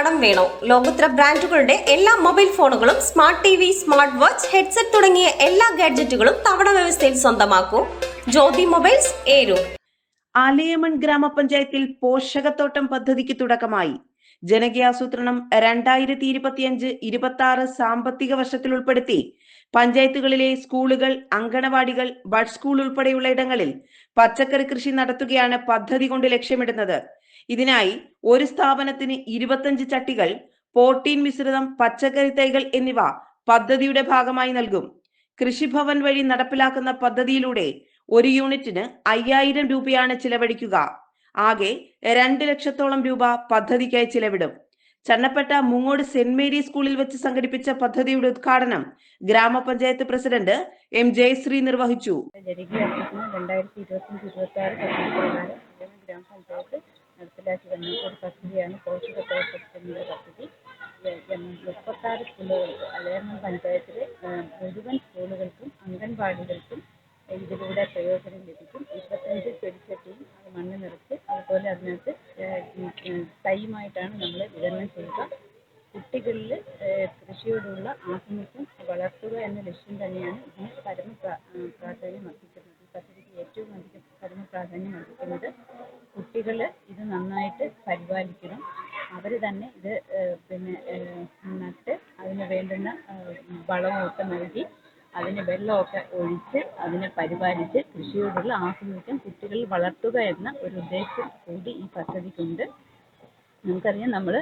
കടം വേണോ? ലോകോത്തര ബ്രാൻഡുകളുടെ എല്ലാ മൊബൈൽ ഫോണുകളും smart T V smart watch headset തുടങ്ങിയ എല്ലാ ഗാഡ്ജറ്റുകളും തവണ വ്യവസ്ഥയിൽ സ്വന്തമാക്കൂ. ജ്യോതി മൊബൈൽസ് ഏരു. ആലയമൺ ഗ്രാമപഞ്ചായത്തിൽ പോഷകത്തോട്ടം പദ്ധതിക്ക് തുടക്കമായി. ജനകീയാസൂത്രണം രണ്ടായിരത്തി ഇരുപത്തിയഞ്ച് ഇരുപത്തി ആറ് സാമ്പത്തിക വർഷത്തിൽ ഉൾപ്പെടുത്തി. പഞ്ചായത്തുകളിലെ സ്കൂളുകൾ അങ്കണവാടികൾ ബഡ് സ്കൂൾ ഉൾപ്പെടെയുള്ള ഇടങ്ങളിൽ പച്ചക്കറി കൃഷി നടത്തുകയാണ് പദ്ധതി കൊണ്ട് ലക്ഷ്യമിടുന്നത്. ഇതിനായി ഒരു സ്ഥാപനത്തിന് ഇരുപത്തഞ്ച് ചട്ടികൾ പോട്ടീൻ മിശ്രിതം പച്ചക്കറി തൈകൾ എന്നിവ പദ്ധതിയുടെ ഭാഗമായി നൽകും. കൃഷിഭവൻ വഴി നടപ്പിലാക്കുന്ന പദ്ധതിയിലൂടെ ഒരു യൂണിറ്റിന് അയ്യായിരം രൂപയാണ് ചിലവഴിക്കുക. ആകെ രണ്ട് ലക്ഷത്തോളം രൂപ പദ്ധതിക്കായി ചിലവിടും. ചണ്ണപ്പേട്ട മുങ്ങോട് സെന്റ് മേരി സ്കൂളിൽ വെച്ച് സംഘടിപ്പിച്ച പദ്ധതിയുടെ ഉദ്ഘാടനം ഗ്രാമപഞ്ചായത്ത് പ്രസിഡന്റ് എം ജയശ്രീ നിർവഹിച്ചു. ഗ്രാമപഞ്ചായത്ത് നടപ്പിലാക്കി വന്ന ഒരു പദ്ധതിയാണ് പോഷകത്തോട്ടത്തിനുള്ള പദ്ധതി. മുപ്പത്താറ് സ്കൂളുകൾക്ക് അലയമ്മൻ പഞ്ചായത്തിലെ മുഴുവൻ സ്കൂളുകൾക്കും അംഗൻവാടികൾക്കും ഇതിലൂടെ പ്രയോജനം ലഭിക്കും. ഇരുപത്തഞ്ച് ചെടിച്ചട്ടിയും അത് മണ്ണ് നിറച്ച് അതുപോലെ അതിനകത്ത് തൈയുമായിട്ടാണ് നമ്മൾ വിതരണം ചെയ്യുക. കുട്ടികളിൽ കൃഷിയോടുള്ള ആഭിമുഖ്യം വളർത്തുക എന്ന ലക്ഷ്യം തന്നെയാണ് ഇതിന് പരമ പ്രാ- പ്രാധാന്യം അർപ്പിക്കുന്നത് ഈ പദ്ധതിക്ക് ഏറ്റവും അധികം പരമ പ്രാധാന്യം അർപ്പിക്കുന്നത് കുട്ടികൾ ഇത് നന്നായിട്ട് പരിപാലിക്കണം. അവർ തന്നെ ഇത് പിന്നെ നട്ട് അതിന് വേണ്ടുന്ന വളമൊക്കെ നൽകി അതിന് വെള്ളമൊക്കെ ഒഴിച്ച് അതിനെ പരിപാലിച്ച് കൃഷിയോടുള്ള ആഭിമുഖ്യം കുട്ടികളിൽ വളർത്തുക എന്ന ഒരു ഉദ്ദേശം കൂടി ഈ പദ്ധതിക്കുണ്ട്. നമുക്കറിയാം നമ്മൾ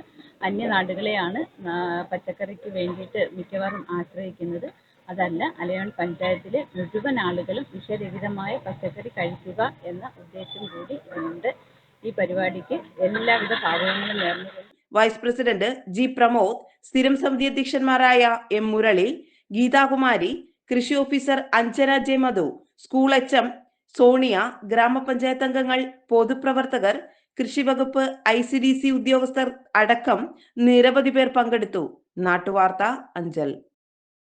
അന്യനാടുകളെയാണ് നാടുകളെയാണ് പച്ചക്കറിക്ക് വേണ്ടിയിട്ട് മിക്കവാറും ആശ്രയിക്കുന്നത്. അതല്ല അലയോൺ പഞ്ചായത്തിലെ മുഴുവൻ ആളുകളും വിഷരഹിതമായ പച്ചക്കറി കഴിക്കുക എന്ന ഉദ്ദേശം കൂടി ഇതിനുണ്ട്. ഈ പരിപാടിക്ക് എല്ലാവിധ സാധനങ്ങളും നേർന്നു. വൈസ് പ്രസിഡന്റ് ജി പ്രമോദ് സ്ഥിരം സമിതി അധ്യക്ഷന്മാരായ എം മുരളി ഗീതാകുമാരി കൃഷി officer Anjana J Madhu school H M Sonia ഗ്രാമപഞ്ചായത്ത് അംഗങ്ങൾ പൊതുപ്രവർത്തകർ കൃഷിവകുപ്പ് ഐ സി ഡി സി ഉദ്യോഗസ്ഥർ അടക്കം നിരവധി പേർ പങ്കെടുത്തു. നാട്ടുവാർത്ത അഞ്ചൽ.